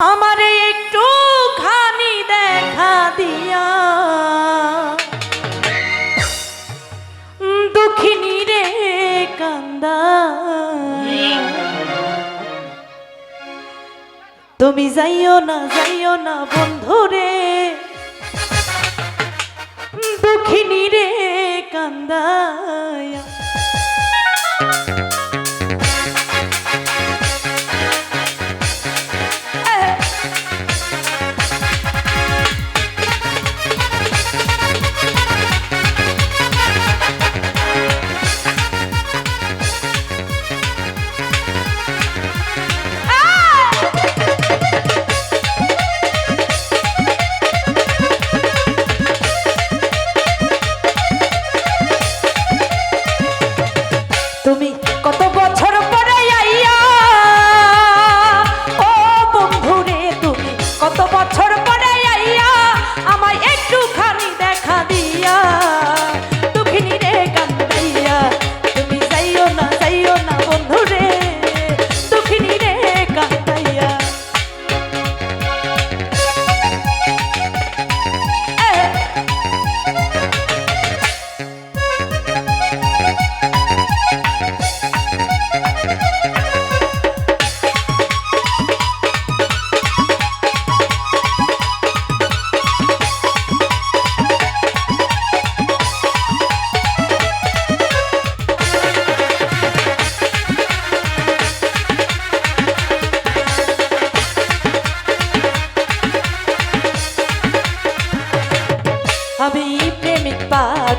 আমারে একটু খানি দেখা দিয়া। দুঃখিনী রে কান্দা। তুমি যাইও না যাইও না বন্ধু রে। দুঃখিনী রে কান্দায়া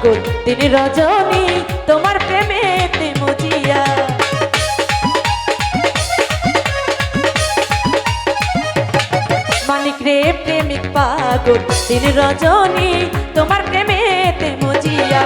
পাগল তিনি রজনী, তোমার প্রেমে মজিয়া। মানিক রে প্রেমিক পাগল, তিনি রজনী, তোমার প্রেমে মজিয়া।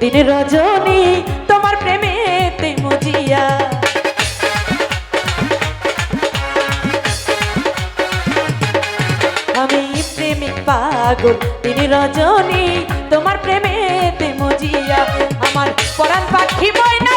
দিন রজনী তোমার প্রেমেতে মজিয়া। আমি প্রেমিক পাগল, দিন রজনী তোমার প্রেমেতে মজিয়া। আমার পরাণ পাখি ময়না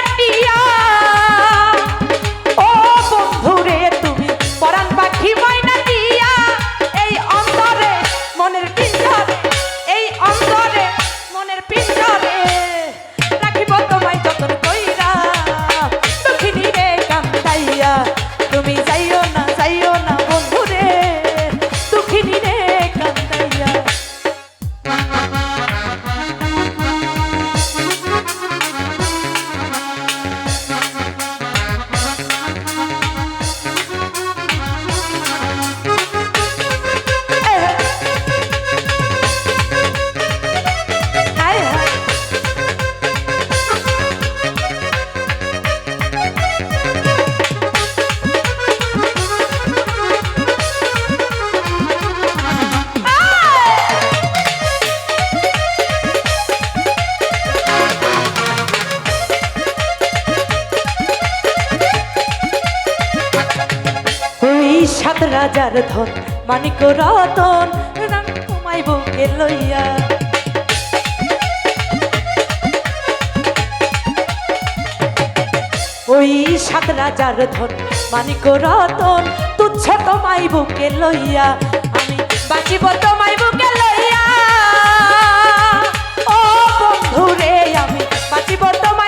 রাজার ধন মানিক রতন রাম কুমাই বুকে লইয়া। ওই সাত রাজার ধন মানিক রতন তুচ্ছ তোমাই বুকে লইয়া। আমি বাঁচিব তোমাই বুকে লইয়া। ও বন্ধু রে আমি বাঁচিব তোমায়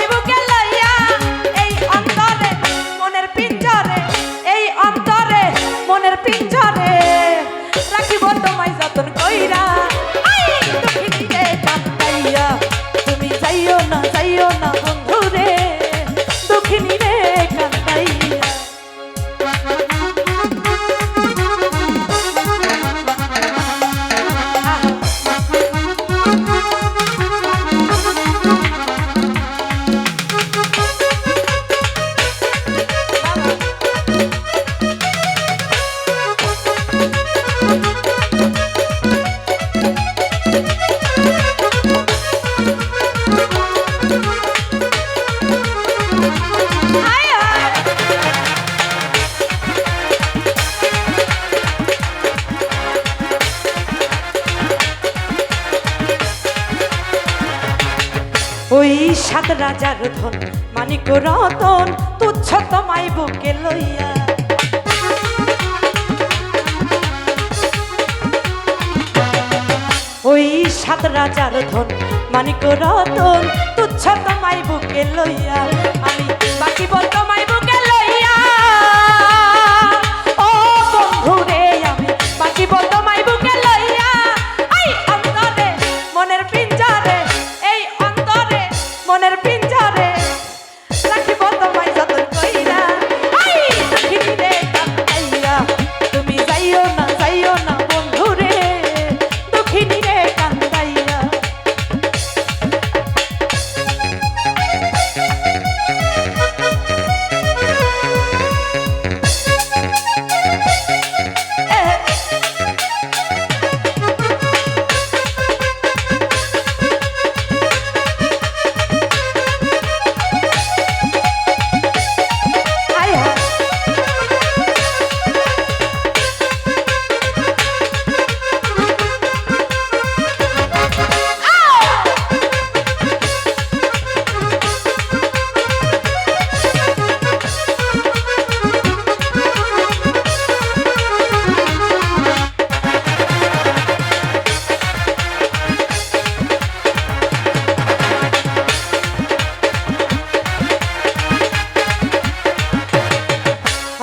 সাত রাজার ধন, মানিক রতন, তুচ্ছ তোমায় বুকে লইয়া। ওই সাত রাজার ধন, মানিক রতন, তুচ্ছ তোমায় বুকে লইয়া। আমি বাঁচিব তোমায় বুকে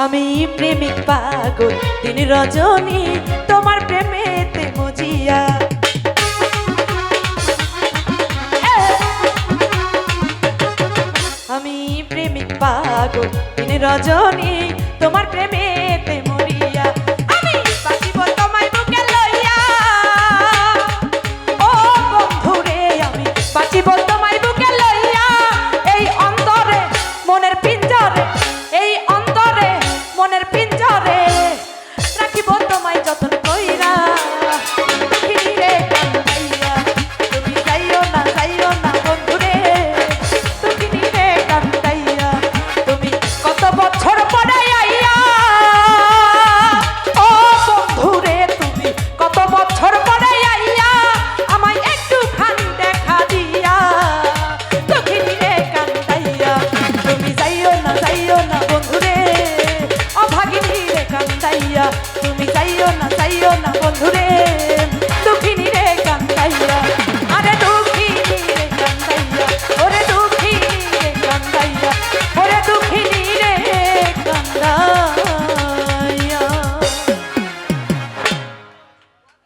আমি প্রেমিক পাগল, দিন রজনী তোমার প্রেমেতে মজিয়া। আমি প্রেমিক পাগল, দিন রজনী তোমার প্রেমে না চাইও না বন্ধুরে।